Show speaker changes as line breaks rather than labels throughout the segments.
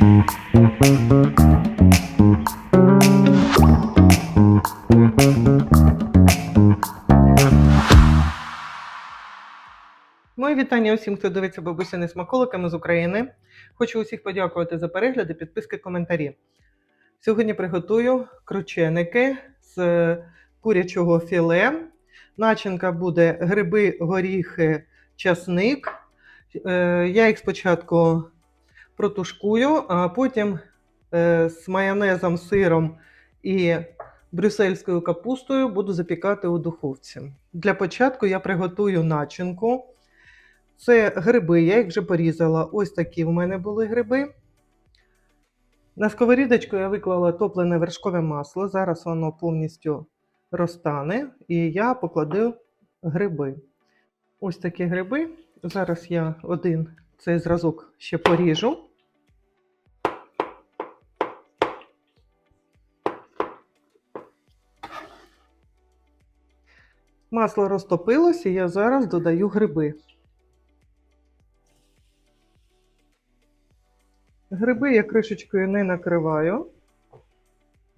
Мої вітання усім, хто дивиться бабусяни смаколиками з України. Хочу усіх подякувати за перегляди, підписки, коментарі. Сьогодні приготую крученики з курячого філе. Начинка буде гриби, горіхи, часник. Е, Я їх спочатку протушкую, а потім е, з майонезом, сиром і брюссельською капустою буду запікати у духовці. Для початку я приготую начинку. Це гриби, я їх вже порізала. Ось такі в мене були гриби. На сковорідочку я виклала топлене вершкове масло. Зараз воно повністю розтане, і я покладу гриби. Ось такі гриби. Зараз я один цей зразок ще поріжу. Масло розтопилося, і я зараз додаю гриби. Гриби я кришечкою не накриваю,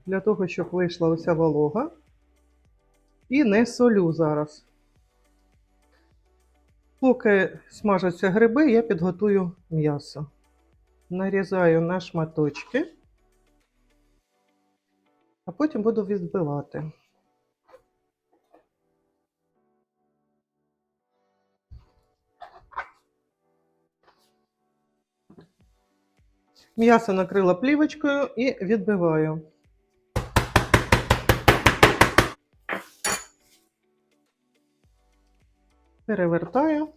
для того, щоб вийшла уся волога. І не солю зараз. Поки смажаться гриби, я підготую м'ясо. Нарізаю на шматочки, а потім буду відбивати. М'ясо накрила плівочкою і відбиваю. Перевертаю,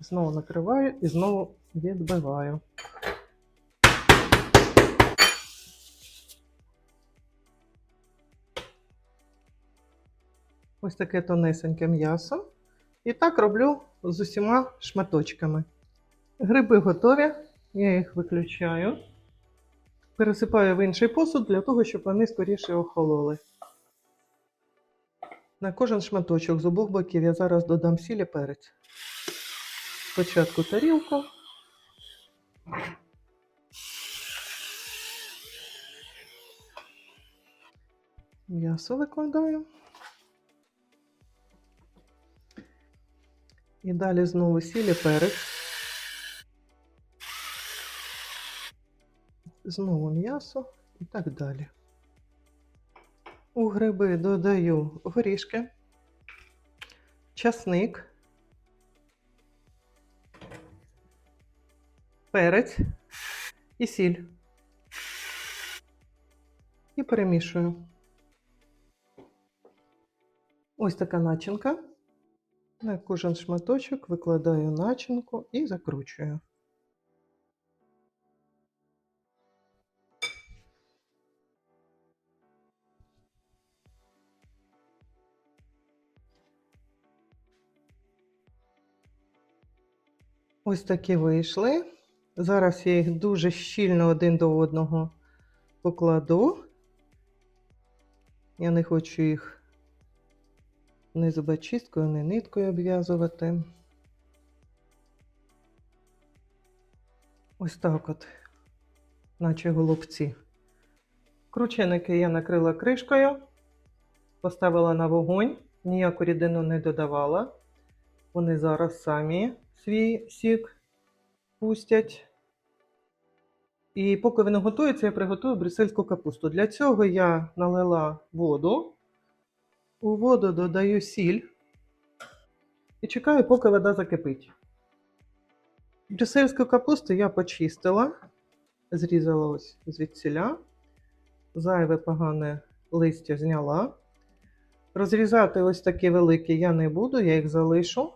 знову накриваю і знову відбиваю. Ось таке тонесеньке м'ясо. І так роблю з усіма шматочками. Гриби готові, я їх виключаю. Пересипаю в інший посуд для того, щоб вони скоріше охололи. На кожен шматочок з обох боків я зараз додам сіль і перець. Спочатку тарілку. М'ясо викладаю. І далі знову сіль і перець. Знову м'ясо і так далі. У гриби додаю горішки, часник, перець і сіль. І перемішую. Ось така начинка. На кожен шматочок викладаю начинку і закручую. Ось такі вийшли. Зараз я їх дуже щільно один до одного покладу. Я не хочу їх не зубочисткою, не ниткою обв'язувати. Ось так от, наче голубці. Крученики я накрила кришкою, поставила на вогонь, ніяку рідину не додавала. Вони зараз самі свій сік пустять. І поки вони готуються, я приготую брюссельську капусту. Для цього я налила воду. У воду додаю сіль і чекаю, поки вода закипить. Брюссельську капусту я почистила, зрізала ось звідсіля, зайве погане листя зняла. Розрізати ось такі великі я не буду, я їх залишу,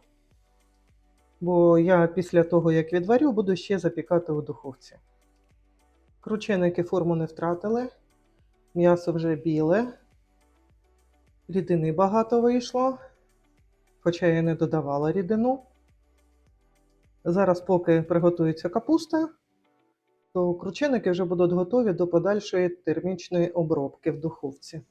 бо я після того, як відварю, буду ще запікати у духовці. Крученики форму не втратили, м'ясо вже біле, рідини багато вийшло, хоча я не додавала рідину. Зараз, поки приготується капуста, то крученики вже будуть готові до подальшої термічної обробки в духовці.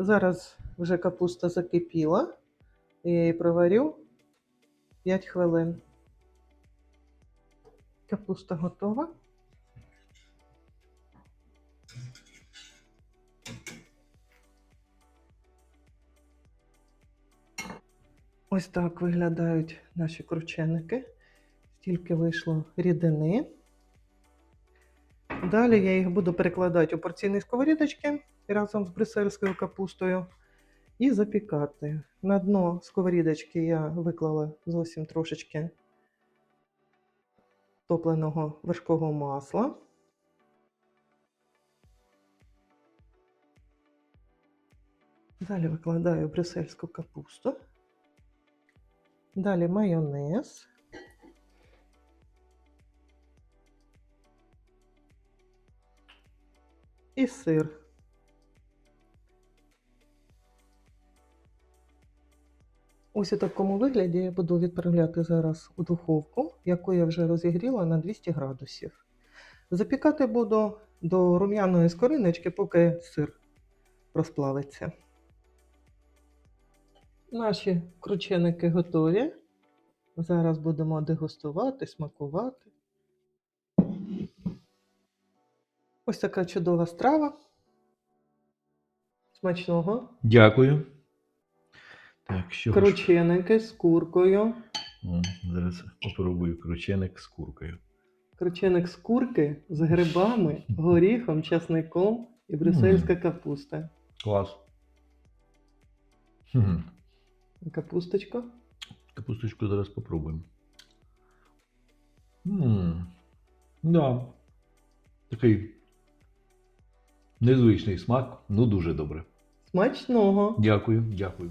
Зараз вже капуста закипіла. Я її проварю 5 хвилин. Капуста готова. Ось так виглядають наші крученики. Стільки вийшло рідини. Далі я їх буду перекладати у порційні сковорідочки разом з брюссельською капустою і запікати. На дно сковорідочки я виклала зовсім трошечки топленого вершкового масла. Далі викладаю брюссельську капусту. Далі майонез. І сир. Ось у такому вигляді я буду відправляти зараз у духовку, яку я вже розігріла на 200 градусів. Запікати буду до рум'яної скориночки, поки сир розплавиться. Наші крученики готові. Зараз будемо дегустувати, смакувати. Ось така чудова страва. Смачного.
Дякую. Так, що ж?
Крученики з куркою.
О, Зараз попробую крученик з куркою.
Крученик з курки з грибами, горіхом, часником і брюссельська капуста.
Клас.
Капусточка.
Капусточку зараз попробуємо. М, Да. Такий незвичний смак, ну дуже добре.
Смачного!
Дякую, дякую.